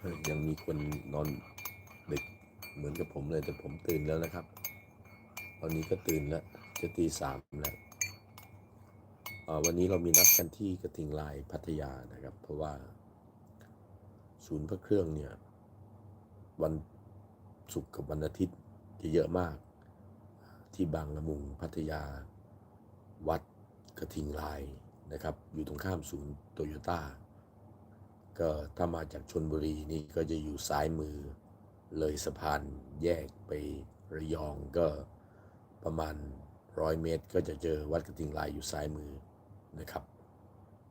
เฮ้ ยังมีคนนอนดึกเหมือนกับผมเลยแต่ผมตื่นแล้วนะครับ ตอนนี้ก็ตื่นแล้ว จะตีสามแล้ววันนี้เรามีนัดกันที่กระทิงลายพัทยานะครับ เพราะว่า ศูนย์พระเครื่องเนี่ย วันศุกร์กับวันอาทิตย์จะเยอะมาก ที่บางละมุงพัทยา วัดกระทิงลายนะครับ อยู่ตรงข้ามศูนย์โตโยต้า ก็ถ้ามาจากชนบุรีนี่ก็จะอยู่ซ้ายมือ เลยสะพานแยกไประยองก็ประมาณร้อยเมตร ก็จะเจอวัดกระทิงลายอยู่ซ้ายมือนะครับ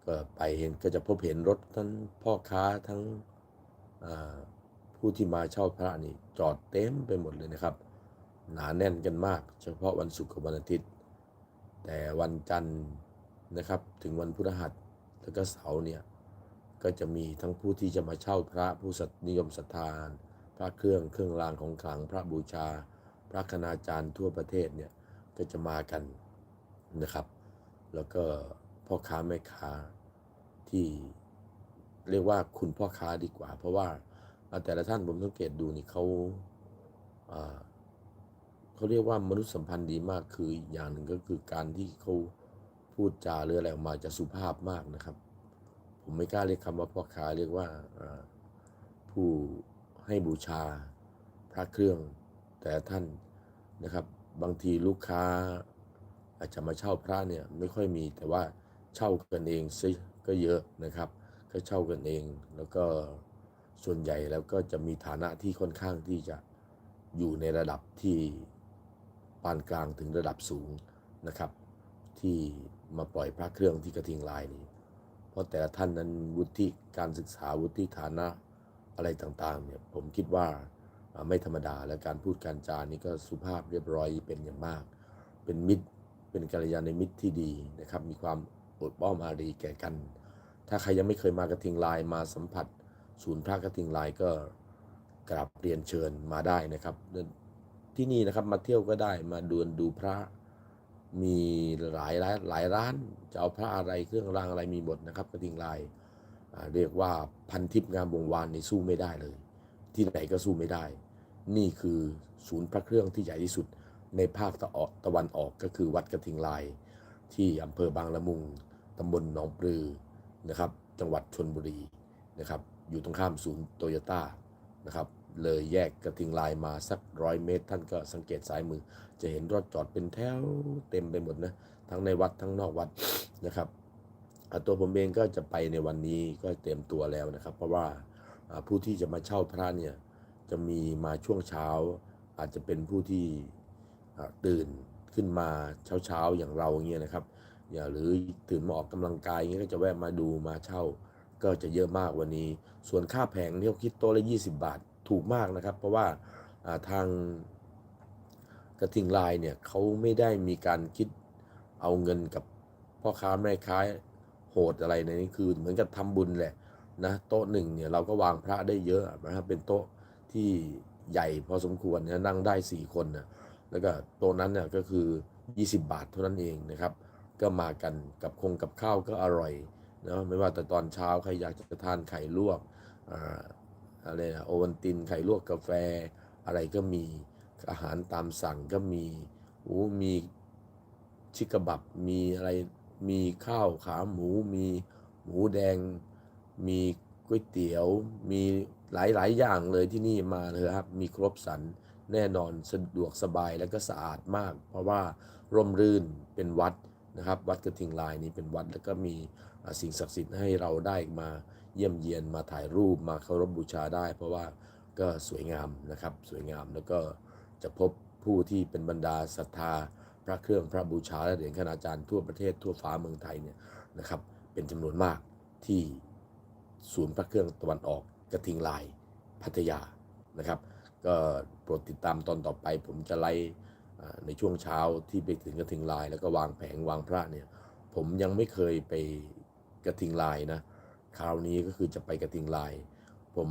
ก็ไปเห็นก็จะพบเห็นรถทั้งพ่อค้าทั้งผู้ที่มาเช่าพระนี่จอดเต็มไปหมดเลยนะครับ หนาแน่นกันมาก เฉพาะวันศุกร์กับวันอาทิตย์ แต่วันจันทร์นะครับถึงวันพฤหัสแล้วก็เสาร์เนี่ย ก็จะมีทั้งผู้ที่จะมาเช่าพระผู้นิยมศรัทธาพระเครื่องเครื่องรางของขลังพระบูชา พระคณาจารย์ทั่วประเทศเนี่ยก็จะมากันนะครับ แล้วก็พ่อค้าแม่ค้าที่เรียกว่าคุณพ่อค้าดีกว่า เพราะว่าแต่ละท่านผมสังเกตดูนี่เขาอ่าเขาเรียกว่ามนุษยสัมพันธ์ดีมากคืออย่างหนึ่งก็คือการที่เขาพูดจาหรืออะไรออกมาจะสุภาพมากนะครับ ผมไม่กล้าเรียกคำว่าพ่อค้าเรียกว่าผู้ให้บูชาพระเครื่องแต่ท่านนะครับ บางทีลูกค้าอาจจะมาเช่าพระเนี่ยไม่ค่อยมีแต่ว่าเช่ากันเองซิก็เยอะนะครับ ก็เช่ากันเองแล้วก็ส่วนใหญ่แล้วก็จะมีฐานะที่ค่อนข้างที่จะอยู่ในระดับที่ปานกลางถึงระดับสูงนะครับ ที่มาปล่อยพระเครื่องที่กระทิงลายนี้ เพราะแต่ละท่านนั้นวุฒิการศึกษาวุฒิฐานะอะไรต่างๆเนี่ยผมคิดว่าไม่ธรรมดาและการพูดการจานี่ก็สุภาพเรียบร้อยเป็นอย่างมาก เป็นมิตรเป็นกัลยาณมิตรที่ดีนะครับ มีความอดป้อมอารีแก่กัน ถ้าใครยังไม่เคยมากระทิงลายมาสัมผัส ศูนย์พระกระทิงลายก็กราบเรียนเชิญมาได้นะครับ ที่นี่นะครับมาเที่ยวก็ได้มาดูดูพระ มีหลายร้านหลายร้านจะเอาพระอะไรเครื่องรางอะไรมีหมดนะครับกระทิงลายเรียกว่าพันทิพย์งามวงวานในสู้ไม่ได้เลย ที่ไหนก็สู้ไม่ได้ นี่คือศูนย์พระเครื่องที่ใหญ่ที่สุดในภาคตะออกตะวันออกก็คือวัดกระทิงลาย ที่อำเภอบางละมุงตำบลหนองปลือนะครับ จังหวัดชนบุรีนะครับ อยู่ตรงข้ามศูนย์โตโยต้านะครับ เลยแยกกระทิงลายมาสักร้อยเมตร ท่านก็สังเกตซ้ายมือ จะเห็นรถจอดเป็นแถวเต็มไปหมดนะทั้งในวัดทั้งนอกวัดนะครับตัวผมเองก็จะไปในวันนี้ก็เตรียมตัวแล้วนะครับ เพราะว่าผู้ที่จะมาเช่าพระเนี่ยจะมีมาช่วงเช้า อาจจะเป็นผู้ที่ตื่นขึ้นมาเช้าเช้าๆอย่างเราเงี้ยนะครับอย่าหรือตื่นมาออกกำลังกายเงี้ยก็จะแวะมาดูมาเช่า ก็จะเยอะมากวันนี้ ส่วนค่าแผงที่เขาคิดโต๊ะละ 20 บาท ถูกมากนะครับ เพราะว่าทางกระทิงลายเนี่ยเขาไม่ได้มีการคิดเอาเงินกับพ่อค้าแม่ค้าโหดอะไรในนี้คือ เหมือนกับทำบุญแหละนะโต๊ะหนึ่งเนี่ยเราก็วางพระได้เยอะนะครับเป็นโต๊ะที่ใหญ่พอสมควรนะนั่งได้ 4 คนนะแล้วก็โต๊ะนั้นเนี่ยก็คือ 20 บาทเท่านั้นเองนะครับ ก็มากันกับคงกับข้าวก็อร่อยนะไม่ว่าแต่ตอนเช้าใครอยากจะทานไข่ลวก อะไรนะโอวัลตินไข่ลวกกาแฟอะไรก็มีอาหารตามสั่งก็มีโอ้มีชิกกะบับมีอะไรมีข้าวขาหมู มีหมูแดง มีก๋วยเตี๋ยว มีหลาย ๆ อย่างเลยที่นี่มาเลยครับ มีครบสรรแน่นอนสะดวกสบายแล้วก็สะอาดมาก เพราะว่าร่มรื่นเป็นวัดนะครับ วัดกระทิงลายนี้เป็นวัดแล้วก็มีสิ่งศักดิ์สิทธิ์ให้เราได้มา เยี่ยมเยียนมาถ่ายรูปมาเคารพบูชาได้ เพราะว่าก็สวยงามนะครับสวยงามแล้วก็จะพบผู้ที่เป็นบรรดาศรัทธา พระเครื่องพระบูชาและเหรียญคณาจารย์ทั่วประเทศทั่วฟ้าเมืองไทยเนี่ยนะครับเป็นจำนวนมากที่ศูนย์พระเครื่องตะวันออกกระทิงลายพัทยานะครับ ก็โปรดติดตามตอนต่อไป ผมจะไล่ในช่วงเช้าที่ไปถึงกระทิงลาย แล้วก็วางแผงวางพระเนี่ยผมยังไม่เคยไปกระทิงลายนะ คราวนี้ก็คือจะไปกระทิงลาย ผม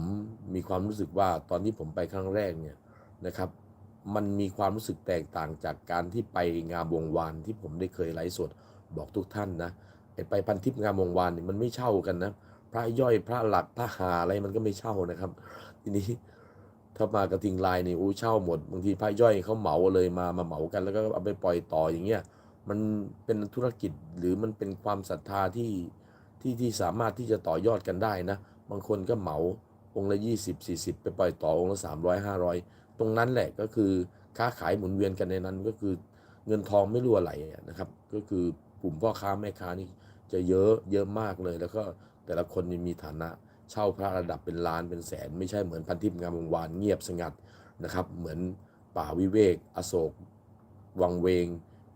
มีความรู้สึกว่าตอนที่ผมไปครั้งแรกเนี่ยนะครับ มันมีความรู้สึกแตกต่างจากการที่ไปงามวงวานที่ผมได้เคยไลฟ์สดบอกทุกท่านนะไไปพันทิพย์งามวงวานเนี่ยมันไม่เช่ากันนะพระย่อยพระหลักพระหาอะไรมันก็ไม่เช่านะครับ ทีนี้ถ้ามากระทิงลายนี่อู้เช่าหมดบางทีพระย่อยเขาเหมาเลยมามาเหมากัน แล้วก็เอาไปปล่อยต่ออย่างเงี้ยมันเป็นธุรกิจหรือมันเป็นความศรัทธาที่ ที่ที่สามารถที่จะต่อยอดกันได้นะ บางคนก็เหมาองค์ละ 20 40 ไปปล่อยต่อองค์ละ 300 500 ตรงนั้นแหละก็คือค้าขายหมุนเวียนกันในนั้นก็คือเงินทองไม่รั่วไหลนะครับ ก็คือกลุ่มพ่อค้าแม่ค้านี่จะเยอะเยอะมากเลย แล้วก็แต่ละคนมีฐานะเช่าพระระดับเป็นล้านเป็นแสน ไม่ใช่เหมือนพันทิพย์งามวงวานเงียบสงัดนะครับ เหมือนป่าวิเวก อโศก วังเวง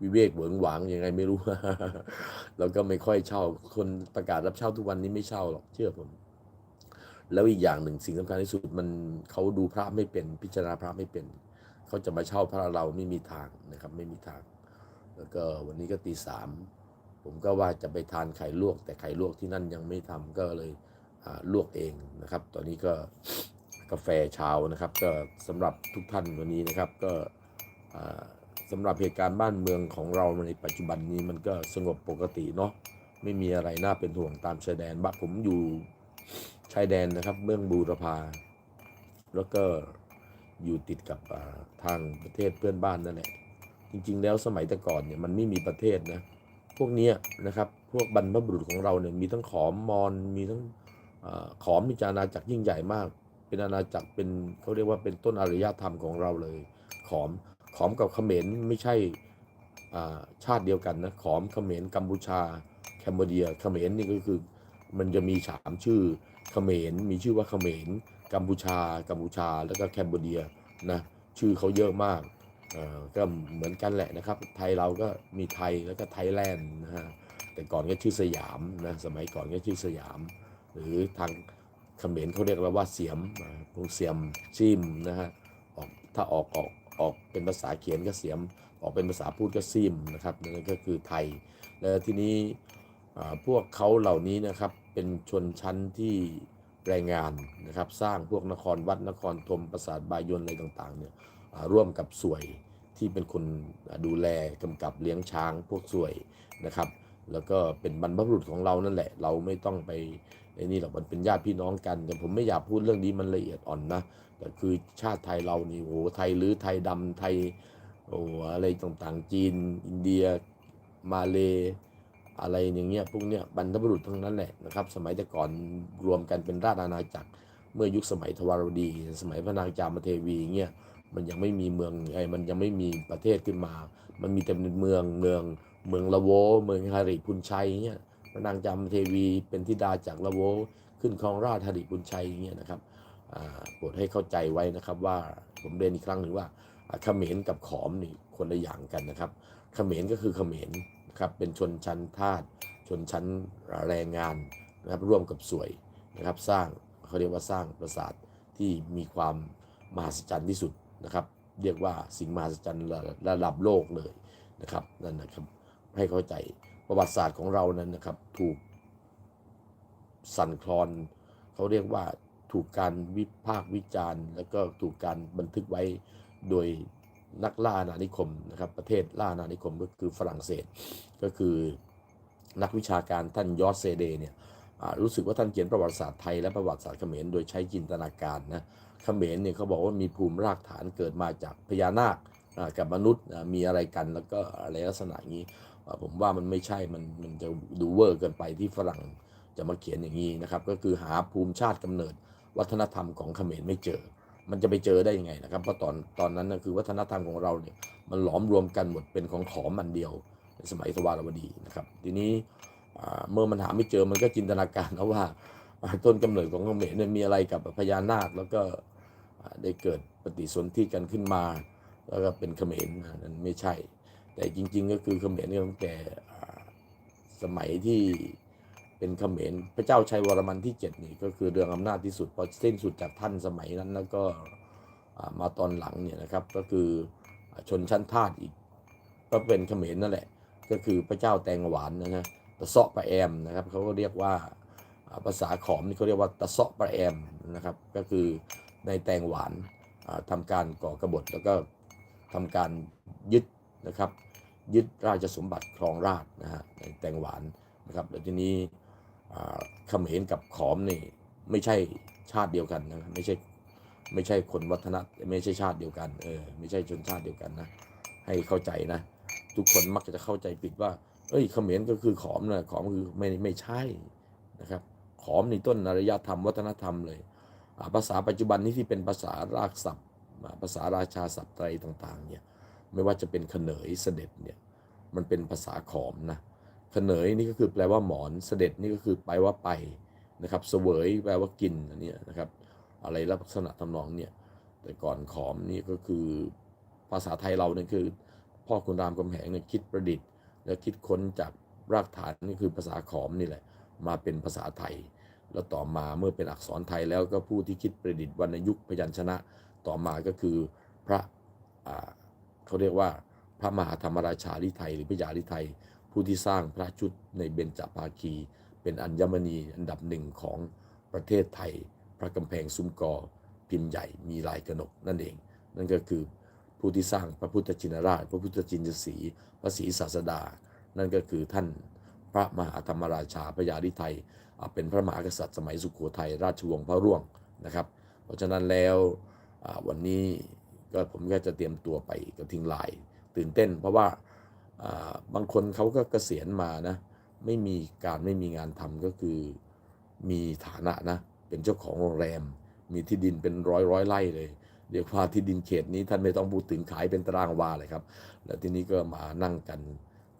วิเวกเหวิงหวางยังไงไม่รู้ แล้วก็ไม่ค่อยเช่า คนประกาศรับเช่าทุกวันนี้ไม่เช่าหรอกเชื่อผม แล้วอีกอย่างหนึ่งสิ่งสำคัญที่สุดมันเขาดูพระไม่เป็นพิจารณาพระไม่เป็น เขาจะมาเช่าพระเราไม่มีทางนะครับ ไม่มีทาง แล้วก็วันนี้ก็ตีสามผมก็ว่าจะไปทานไข่ลวก แต่ไข่ลวกที่นั่นยังไม่ทำก็เลยลวกเองนะครับ ตอนนี้ก็กาแฟเช้านะครับ ก็สำหรับทุกท่านวันนี้นะครับก็ สำหรับเหตุการณ์บ้านเมืองของเราในปัจจุบันนี้มันก็สงบปกติเนาะไม่มีอะไรน่าเป็นห่วงตามชายแดนบ้านผมอยู่ชายแดนนะครับ เมืองบูรพา แล้วก็อยู่ติดกับทางประเทศเพื่อนบ้านนั่นแหละจริง ๆ แล้วสมัยแต่ก่อนเนี่ยมันไม่มีประเทศนะพวกนี้นะครับพวกบรรพบุรุษของเราเนี่ยมีทั้งขอมมอญมีทั้งอขอมมีอาณาจักรยิ่งใหญ่มาก เป็นอาณาจักรเป็นเขาเรียกว่าเป็นต้นอารยธรรมของเราเลย ขอม อมกับเขมรไม่ใช่ชาติเดียวกันนะขอมเขมรกัมพูชาแคนเบเดียเขมรนี่ก็คือมันจะมีสามชื่อเขมรมีชื่อว่าเขมรกัมพูชากัมพูชาแล้วก็แคนเบเดียนะชื่อเขาเยอะมากก็เหมือนกันแหละนะครับ ไทยเราก็มีไทยแล้วก็ไทยแลนด์นะฮะแต่ก่อนก็ชื่อสยามนะสมัยก่อนก็ชื่อสยาม หรือทางเขมรเขาเรียกเราว่าเสียมพวกเสียมซิมนะฮะออกถ้าออกออก ออกเป็นภาษาเขียนก็เสียม ออกเป็นภาษาพูดก็ซิมนะครับนั่นก็คือไทย แล้วทีนี้พวกเขาเหล่านี้นะครับเป็นชนชั้นที่แรงงานนะครับสร้างพวกนครวัดนครธมปราสาทบายนอะไรต่างๆเนี่ยร่วมกับสวยที่เป็นคนดูแลกำกับเลี้ยงช้างพวกสวยนะครับ แล้วก็เป็นบรรพบุรุษของเรานั่นแหละ เราไม่ต้องไปไอ้นี่หรอกมันเป็นญาติพี่น้องกัน แต่ผมไม่อยากพูดเรื่องนี้มันละเอียดอ่อนนะแต่คือชาติไทยเรานี่โอ้โหไทยหรือไทยดำไทยโอ้อะไรต่างๆ จีน อินเดียมาเลอะไรอย่างเงี้ยพวกเนี้ยบรรพบุรุษทั้งนั้นแหละนะครับ สมัยแต่ก่อนรวมกันเป็นราชอาณาจักร เมื่อยุคสมัยทวารวดี สมัยพระนางจามเทวีเงี้ยมันยังไม่มีเมืองไอ้มันยังไม่มีประเทศขึ้นมา มันมีแต่เป็นเมืองเมือง เมืองละโว เมืองฮาริพุนชัยเงี้ยพระนางจามเทวีเป็นธิดาจากละโว ขึ้นครองราชฮาริพุนชัยเงี้ยนะครับโปรดให้เข้าใจไว้นะครับว่าผมเรียนอีกครั้งหนึ่งว่าเขมรกับขอมนี่คนละอย่างกันนะครับเขมรก็คือเขมรนะครับเป็นชนชั้นทาสชนชั้นแรงงานนะครับร่วมกับสวยนะครับสร้างเขาเรียกว่าสร้างปราสาทที่มีความมหัศจรรย์ที่สุดนะครับ เรียกว่าสิ่งมหัศจรรย์ระระดับโลกเลยนะครับนั่นนะครับ ให้เข้าใจประวัติศาสตร์ของเรานั้นนะครับ ถูกสั่นคลอน เขาเรียกว่าถูกการวิพากษ์วิจารณ์ แล้วก็ถูกการบันทึกไว้โดยนักล่าอาณานิคมนะครับประเทศล่าอาณานิคมก็คือฝรั่งเศส ก็คือนักวิชาการท่านยอสเซเดเนี่ยรู้สึกว่าท่านเขียนประวัติศาสตร์ไทยและประวัติศาสตร์เขมรโดยใช้จินตนาการนะเขมรเนี่ยเขาบอกว่ามีภูมิรากฐานเกิดมาจากพญานาคกับมนุษย์มีอะไรกันแล้วก็อะไรลักษณะนี้ ผมว่ามันไม่ใช่มันมันจะดูเวอร์เกินไปที่ฝรั่งจะมาเขียนอย่างนี้นะครับ ก็คือหาภูมิชาติกำเนิด วัฒนธรรมของเขมรไม่เจอ มันจะไปเจอได้ยังไงนะครับ เพราะตอนตอนนั้นนะคือวัฒนธรรมของเราเนี่ยมันหลอมรวมกันหมดเป็นของขอมอันเดียวในสมัยทวารวดีนะครับ ทีนี้เมื่อมันหาไม่เจอมันก็จินตนาการนะว่าอ่าต้นกำเนิดของเขมรเนี่ยมีอะไรกับพญานาค แล้วก็ได้เกิดปฏิสนธิกันขึ้นมา แล้วก็เป็นเขมรนะนั่นไม่ใช่ แต่จริง ๆ ก็คือเขมรเนี่ยตั้งแต่สมัยที่เป็นเขมรพระเจ้าชัยวรมันที่เจ็ดนี่ก็คือเรื่องอำนาจที่สุดพอสิ้นสุดจากท่านสมัยนั้นแล้วก็มาตอนหลังเนี่ยนะครับก็คือชนชั้นทาสอีก ก็เป็นเขมรนั่นแหละ ก็คือพระเจ้าแตงหวานนะฮะตะเซาะปะแอมนะครับเขาก็เรียกว่าภาษาขอมนี่เขาเรียกว่าตะเซาะปะแอมนะครับ ก็คือในแตงหวานอ่าทำการก่อกบฏแล้วก็ทำการยึดนะครับ ยึดราชสมบัติครองราชนะฮะในแตงหวานนะครับแล้วทีนี้อ่าเขมรกับขอมนี่ไม่ใช่ชาติเดียวกันนะไม่ใช่ไม่ใช่คนวัฒนธรรมไม่ใช่ชาติเดียวกันเออไม่ใช่ชนชาติเดียวกันนะให้เข้าใจนะทุกคนมักจะเข้าใจผิดว่า เอ้ยเขมรก็คือขอมนะขอมคือไม่ไม่ใช่นะครับขอมนี่ต้นอารยธรรมวัฒนธรรมเลยภาษาปัจจุบันนี้ที่เป็นภาษารากศัพท์ภาษาราชาศัพท์ไตรต่างๆเนี่ย ไม่ว่าจะเป็นเขนยเสด็จเนี่ยมันเป็นภาษาขอมนะเขนยนี่ก็คือแปลว่าหมอนเสด็จนี่ก็คือแปว่าไปนะครับเสวยแปลว่ากินอันนี้นะครับอะไรลักษณะทำนองเนี่ยแต่ก่อนขอมนี่ก็คือภาษาไทยเราเนี่ยคือ พ่อคุณรามคำแหงเนี่ยคิดประดิษฐ์ และคิดค้นจากรากฐานนี่คือภาษาขอมนี่แหละมาเป็นภาษาไทย แล้วต่อมาเมื่อเป็นอักษรไทยแล้วก็ผู้ที่คิดประดิษฐ์วรรณยุกต์พยัญชนะ ต่อมาก็คือพระอ่า เขาเรียกว่าพระมหาธรรมราชาลิไทยหรือพระยาลิไทย ผู้ที่สร้างพระชุดในเบญจภาคี เป็นอัญมณีอันดับหนึ่งของประเทศไทย พระกำแพงซุ้มกอพิมพ์ใหญ่มีลายกระหนกนั่นเอง นั่นก็คือผู้ที่สร้างพระพุทธชินราช พระพุทธจินสีพระศรีศาสดา นั่นก็คือท่านพระมหาธรรมราชาพระยาลิไทยเป็นพระมหากษัตริย์สมัยสุโขทัยราชวงศ์พระร่วงนะครับ เพราะฉะนั้นแล้ววันนี้ ก็ผมก็จะเตรียมตัวไปกระทิงลาย ตื่นเต้น เพราะว่าบางคนเขาก็เกษียณมานะ ไม่มีการไม่มีงานทำก็คือมีฐานะนะ เป็นเจ้าของโรงแรม มีที่ดินเป็นร้อยร้อยไร่เลยเรียกว่าที่ดินเขตนี้ท่านไม่ต้องพูดถึงขายเป็นตารางวาเลยครับ แล้วทีนี้ก็มานั่งกัน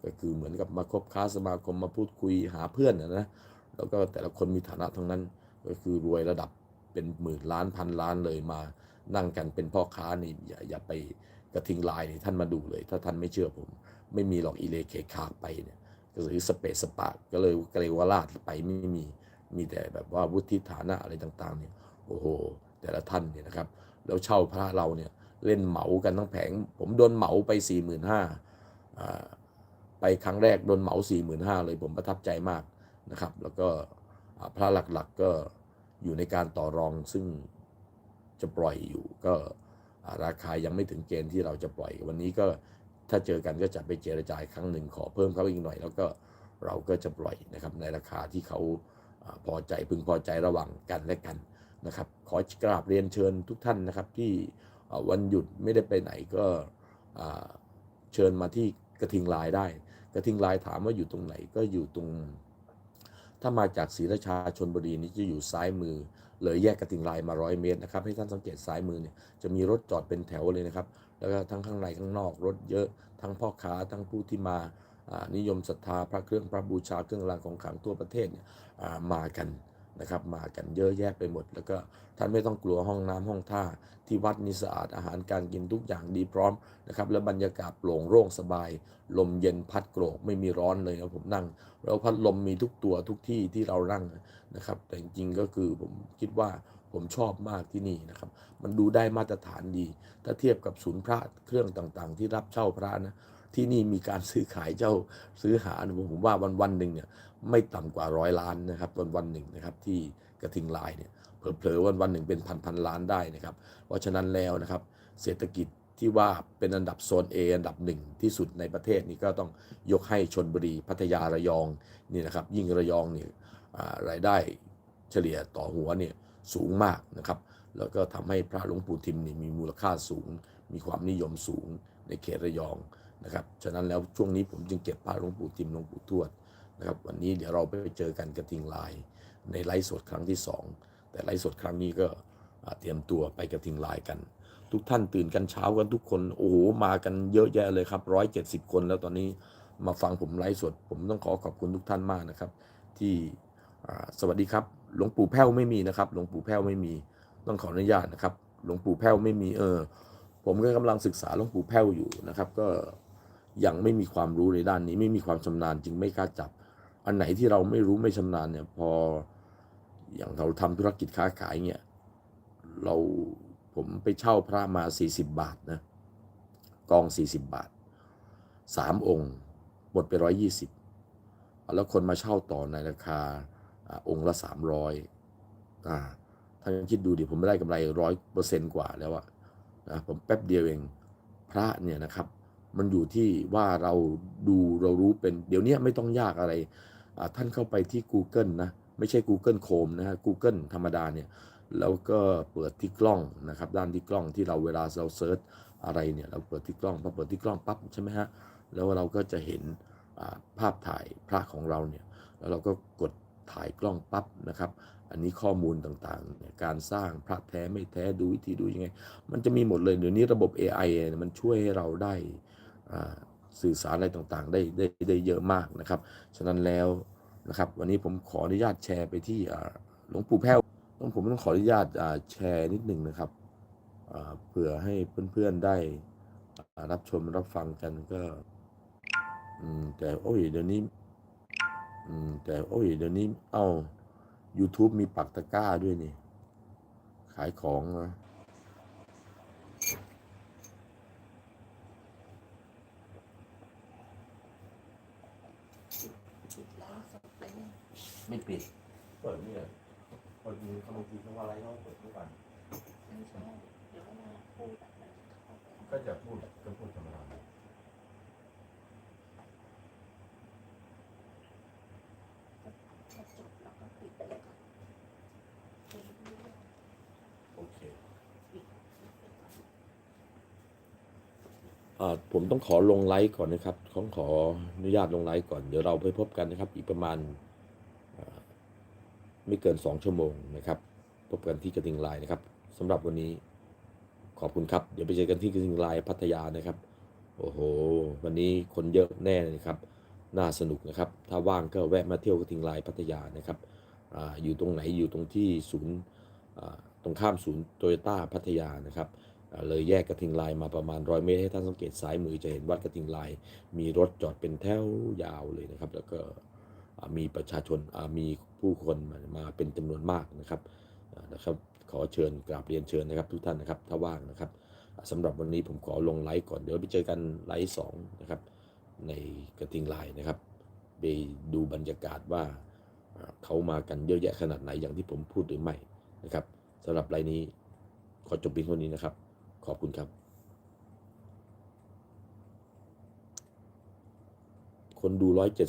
ก็คือเหมือนกับมาคบค้าสมาคมมาพูดคุยหาเพื่อนนะนะแล้วก็แต่ละคนมีฐานะทั้งนั้น ก็คือรวยระดับเป็นหมื่นล้านพันล้านเลยมา นั่งกันเป็นพ่อค้านี่อย่าอย่าไปกระทิงลายนี่ท่านมาดูเลย ถ้าท่านไม่เชื่อผม ไม่มีหรอกอีเลเคคากไปเนี่ยก็คือสเปซสปาก็เลยเกลวาลาดไปไม่มีมีแต่แบบว่าวุฒิฐานะอะไรต่างๆเนี่ยโอ้โห แต่ละท่านเนี่ยนะครับ แล้วเช่าพระเราเนี่ยเล่นเหมากันทั้งแผง ผมโดนเหมาไป4 5 0 0 0ไปครั้งแรกโดนเหมา4 5 0 0 0เลยผมประทับใจมากนะครับ แล้วก็พระหลักๆก็อยู่ในการต่อรองซึ่ง จะปล่อยอยู่ ก็ราคายังไม่ถึงเกณฑ์ที่เราจะปล่อย วันนี้ก็ถ้าเจอกันก็จะไปเจรจาครั้งหนึ่งขอเพิ่มเขาอีกหน่อย แล้วก็เราก็จะปล่อยนะครับในราคาที่เขาพอใจพึงพอใจระหว่างกันและกันนะครับ ขอกราบเรียนเชิญทุกท่านนะครับที่วันหยุดไม่ได้ไปไหนก็เชิญมาที่กระทิงลายได้ กระทิงลายถามว่าอยู่ตรงไหนก็อยู่ตรง ถ้ามาจากศรีราชาชนบุรีนี่จะอยู่ซ้ายมือ เลยแยกกระติงลายมาร้อยเมตรนะครับให้ท่านสังเกตซ้ายมือเนี่ยจะมีรถจอดเป็นแถวเลยนะครับ แล้วก็ทั้งข้างในข้างนอกรถเยอะ ทั้งพ่อค้าทั้งผู้ที่มานิยมศรัทธาพระเครื่องพระบูชาเครื่องรางของขลังทั่วประเทศมากัน นะครับมากันเยอะแยะไปหมด แล้วก็ท่านไม่ต้องกลัวห้องน้ำห้องท่า ที่วัดนี่สะอาดอาหารการกินทุกอย่างดีพร้อมนะครับแล้วบรรยากาศโปร่งโล่งสบาย ลมเย็นพัดโกรกไม่มีร้อนเลยนะผมนั่ง แล้วพัดลมมีทุกตัวทุกที่ที่เรานั่งนะครับ แต่จริงก็คือผมคิดว่าผมชอบมากที่นี่นะครับ มันดูได้มาตรฐานดี ถ้าเทียบกับศูนย์พระเครื่องต่างๆ ที่รับเช่าพระนะ ที่นี่มีการซื้อขายเจ้าซื้อหาเนี่ยผมว่าวันวันหนึ่งเนี่ยไม่ต่ำกว่าร้อยล้านนะครับวันวันหนึ่งนะครับที่กระทิงลายเนี่ยเผลอๆวันวันหนึ่งเป็นพันพันล้านได้นะครับ เพราะฉะนั้นแล้วนะครับเศรษฐกิจที่ว่าเป็นอันดับโซน A อันดับหนึ่งที่สุดในประเทศนี่ก็ต้องยกให้ชนบุรีพัทยาระยองนี่นะครับยิ่งระยองนี่รายได้เฉลี่ยต่อหัวเนี่ยสูงมากนะครับ แล้วก็ทำให้พระหลวงปู่ทิมนี่มีมูลค่าสูง มีความนิยมสูงในเขตระยอง นะครับ ฉะนั้นแล้วช่วงนี้ผมจึงเก็บพระหลวงปู่ทิมหลวงปู่ทวดนะครับ วันนี้เดี๋ยวเราไปเจอกันกระทิงลายในไลฟ์สดครั้งที่สองแต่ไลฟ์สดครั้งนี้ก็เตรียมตัวไปกระทิงลายกัน ทุกท่านตื่นกันเช้ากันทุกคน โอ้โห มากันเยอะแยะเลยครับร้อยเจ็ดสิบคนแล้วตอนนี้มาฟังผมไลฟ์สด ผมต้องขอขอบคุณทุกท่านมากนะครับ ที่สวัสดีครับ หลวงปู่แพ้วไม่มีนะครับ หลวงปู่แพ้วไม่มีต้องขออนุญาตนะครับ หลวงปู่แพ้วไม่มีเออผมก็กำลังศึกษาหลวงปู่แพ้วอยู่นะครับ ก็ ยังไม่มีความรู้ในด้านนี้ ไม่มีความชำนาญจึงไม่กล้าจับ อันไหนที่เราไม่รู้ไม่ชำนาญเนี่ย พออย่างเราทำธุรกิจค้าขายเนี่ยเราผมไปเช่าพระมา 40 บาทนะกอง 40 บาทสามองค์หมดไป 120 แล้วคนมาเช่าต่อในราคาอ่าองค์ละ 300อ่าท่านคิดดูดิผมไม่ได้กำไรร้อยเปอร์เซนต์กว่าแล้วอะนะผมแป๊บเดียวเองพระเนี่ยนะครับ มันอยู่ที่ว่าเราดูเรารู้เป็น เดี๋ยวนี้ไม่ต้องยากอะไร ท่านเข้าไปที่ Google นะ ไม่ใช่ Google Chrome นะฮะ Google ธรรมดาเนี่ย แล้วก็เปิดที่กล้องนะครับ ด้านที่กล้องที่เราเวลาเราเซิร์ชอะไรเนี่ย เราเปิดที่กล้องพอเปิดที่กล้องปั๊บใช่ไหมฮะ แล้วเราก็จะเห็นภาพถ่ายพระของเราเนี่ย แล้วเราก็กดถ่ายกล้องปั๊บนะครับ อันนี้ข้อมูลต่างๆ การสร้างพระแท้ไม่แท้ดูวิธีดูยังไง มันจะมีหมดเลยเดี๋ยวนี้ระบบ AI เนี่ยมันช่วยให้เราได้ สื่อสารอะไรต่างๆ ได้ได้ได้เยอะมากนะครับ ฉะนั้นแล้วนะครับ วันนี้ผมขออนุญาตแชร์ไปที่หลวงปู่แพ้วต้องผมต้องขออนุญาตแชร์นิดหนึ่งนะครับเผื่อให้เพื่อนๆได้รับชมรับฟังกันก็แต่โอ้ยเดี๋ยวนี้แต่โอ้ยเดี๋ยวนี้เอ้า YouTube มีปักตะกร้าด้วยนี่ ขายของนะ ปิดแล้วสดเลยเนี่ย ไม่ปิด เปิดเนี่ยเปิดมีบางทีเขาว่าอะไรเขาเปิดทุกวันไม่ใช่เดี๋ยวเวลาพูดอะไรเข้าไปก็จะพูดก็พูดธรรมดาพอจบแล้วก็ปิดไปเลยค่ะเป็นเรื่องโอเคปิดอ่าผมต้องขอลงไลฟ์ก่อนนะครับขอขออนุญาตลงไลฟ์ก่อน เดี๋ยวเราไปพบกันนะครับ อีกประมาณอ่า ไม่เกินสองชั่วโมงนะครับ พบกันที่กระทิงไลน์นะครับสำหรับวันนี้ขอบคุณครับ เดี๋ยวไปเจอกันที่กระทิงไลน์พัทยานะครับ โอ้โห วันนี้คนเยอะแน่เลยครับ น่าสนุกนะครับ ถ้าว่างก็แวะมาเที่ยวกระทิงไลน์พัทยานะครับออยู่ตรงไหนอยู่ตรงที่ศูนย์ตรงข้ามศูนย์โตโยต้าพัทยานะครับเลยแยกกระทิงลน์มาประมาณร้อยเมตรให้ท่านสังเกตซ้ายมือจะเห็นวัดกระทิงลน์มีรถจอดเป็นแถวยาวเลยนะครับ แล้วก็ มีประชาชนมีผู้คนมาเป็นจำนวนมากนะครับนะครับ ขอเชิญกราบเรียนเชิญนะครับ ทุกท่านนะครับถ้าว่างนะครับอ่าสำหรับวันนี้ผมขอลงไลฟ์ก่อนเดี๋ยวไปเจอกันไลฟ์สองนะครับในกระทิงไลน์นะครับไปดูบรรยากาศว่าเขามากันเยอะแยะขนาดไหนอย่างที่ผมพูดหรือไม่นะครับสำหรับไลน์นี้ขอจบเพียงเท่านี้นะครับ ขอบคุณครับ คนดูร้อยเจ็ดสิ